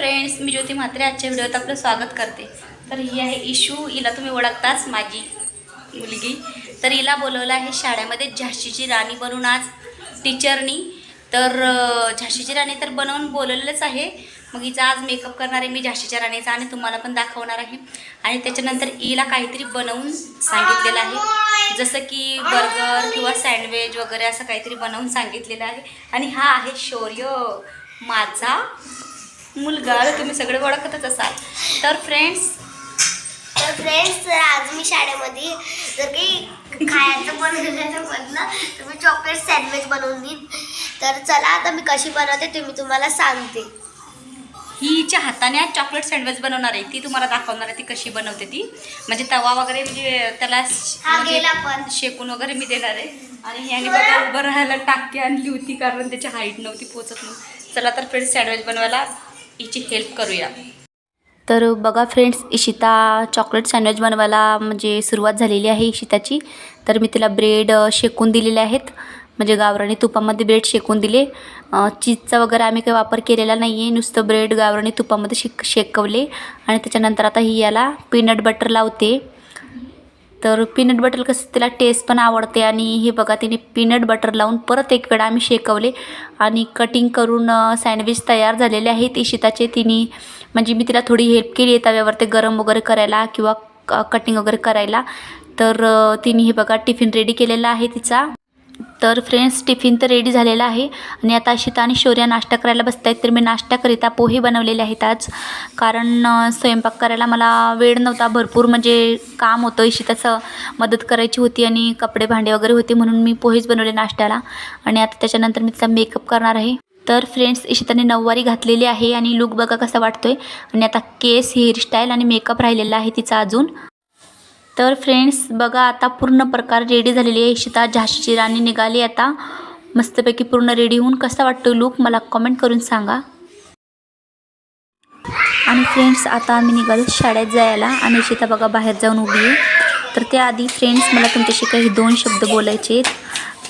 Friends मी ज्योती म्हात्रे आजच्या व्हिडिओत आपलं स्वागत करते. तर ही आहे इशू हिला तुम्ही ओळखताच माझी मुलगी. तर हिला बोलवलं आहे शाळेमध्ये झाशीची राणी बनून आज टीचरनी. तर झाशीची राणी तर बनवून बोलवलेलंच आहे. मग हिचा आज मेकअप करणार आहे मी झाशीच्या राणीचा आणि तुम्हाला पण दाखवणार आहे. आणि त्याच्यानंतर हिला काहीतरी बनवून सांगितलेलं आहे. जसं की बर्गर किंवा सँडविच वगैरे असं काहीतरी बनवून सांगितलेलं आहे. आणि हा आहे शौर्य माझा मुलगा तुम्ही सगळे ओळखतच असाल. तर फ्रेंड्स तर फ्रेंड्स आज मी शाळेमध्ये जर काही खायचं बनवण्याचं म्हटलं तर मी चॉकलेट सँडविच बनवून देईन. तर चला आता मी कशी बनवते ते मी तुम्हाला सांगते. ही हिच्या हाताने आज चॉकलेट सँडविच बनवणार आहे ती तुम्हाला दाखवणार आहे ती कशी बनवते ती. म्हणजे तवा वगैरे म्हणजे त्याला हा म्हणजे गेला पण. शेकून वगैरे मी देणार आहे. आणि ह्याने बघा उभं राहायला टाकी आणली होती कारण त्याची हाईट नव्हती पोचत म्हणून. चला तर फ्रेंड्स सँडविच बनवायला. हिची हेल्प करूया. तर बघा फ्रेंड्स इशिता चॉकलेट सँडविच बनवायला म्हणजे सुरुवात झालेली आहे इशिताची. तर मी तिला ब्रेड शेकून दिलेले आहेत. म्हणजे गावराणी तुपामध्ये ब्रेड शेकून दिले. चीजचा वगैरे आम्ही काही वापर केलेला नाही आहे नुसतं ब्रेड गावराणी तुपामध्ये शेक शेकवले. आणि त्याच्यानंतर आता ही याला पीनट बटर लावते. तर पीनट बटर कसं तिला टेस्ट पण आवडते आणि हे बघा तिने पीनट बटर लावून परत एक वेळा आम्ही शेकवले आणि कटिंग करून सँडविच तयार झालेले आहेत. इशिताचे तिने म्हणजे मी तिला थोडी हेल्प केली आहे तव्यावर ते गरम वगैरे करायला किंवा क कटिंग वगैरे करायला. तर तिने हे बघा टिफिन रेडी केलेला आहे तिचा. तर फ्रेंड्स टिफिन तर रेडी झालेला आहे. आणि आता शिता आणि शौर्या नाश्ता करायला बसत आहेत तर मी नाश्त्याकरिता पोहे बनवलेले आहेत आज. कारण स्वयंपाक करायला मला वेळ नव्हता. भरपूर म्हणजे काम होतं. इशिताचं मदत करायची होती आणि कपडे भांडे वगैरे होते म्हणून मी पोहेच बनवले नाश्त्याला. आणि आता त्याच्यानंतर मी तिचा मेकअप करणार आहे. तर फ्रेंड्स इशिताने नऊवारी घातलेली आहे आणि लुक बघा कसा वाटतोय. आणि आता केस हेअरस्टाईल आणि मेकअप राहिलेला आहे तिचा अजून. तर फ्रेंड्स बघा आता पूर्ण प्रकार रेडी झालेली आहे. इशिता झाशीची राणी निघाली आता. मस्तपैकी पूर्ण रेडी होऊन कसा वाटतो लुक मला कमेंट करून सांगा. आणि फ्रेंड्स आता आम्ही निघालो शाळेत जायला आणि इशिता बघा बाहेर जाऊन उभी आहे. तर त्याआधी फ्रेंड्स मला तुमच्याशी काही दोन शब्द बोलायचे आहेत.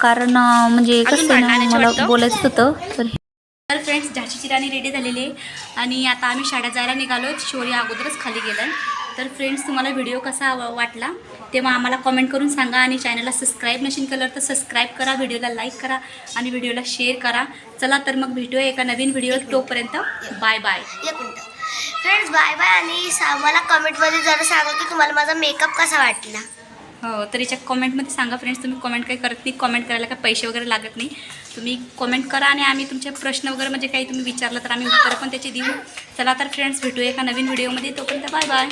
कारण म्हणजे कसं ना मला बोलायचं होतं. तर तर फ्रेंड्स झाशीची राणी रेडी झालेली आहे. आणि आता आम्ही शाळेत जायला निघालो शौर्य अगोदरच खाली गेला तर फ्रेंड्स तुम्हाला व्हिडिओ कसा वाटला तेव्हा आम्हाला कमेंट करून सांगा आणि चॅनलला सबस्क्राईब नसेल केलं तर सबस्क्राईब करा व्हिडिओला लाईक करा आणि व्हिडिओला शेअर करा. चला तर मग भेटूया एका नवीन व्हिडिओ तोपर्यंत. Bye bye friends bye bye आणि मला कमेंटमध्ये जरा सांगा की तुम्हाला माझा मेकअप कसा वाटला? हो तर याच्या कॉमेंटमध्ये सांगा फ्रेंड्स तुम्ही कॉमेंट काही करत नाही कॉमेंट करायला काही पैसे वगैरे लागत नाही. तुम्ही कमेंट करा आणि आम्ही तुमचे प्रश्न वगैरे म्हणजे काही तुम्ही विचारलं तर आम्ही उत्तर पण त्याची देऊ. चला तर फ्रेंड्स भेटूया एका नवीन व्हिडिओमध्ये तोपर्यंत बाय बाय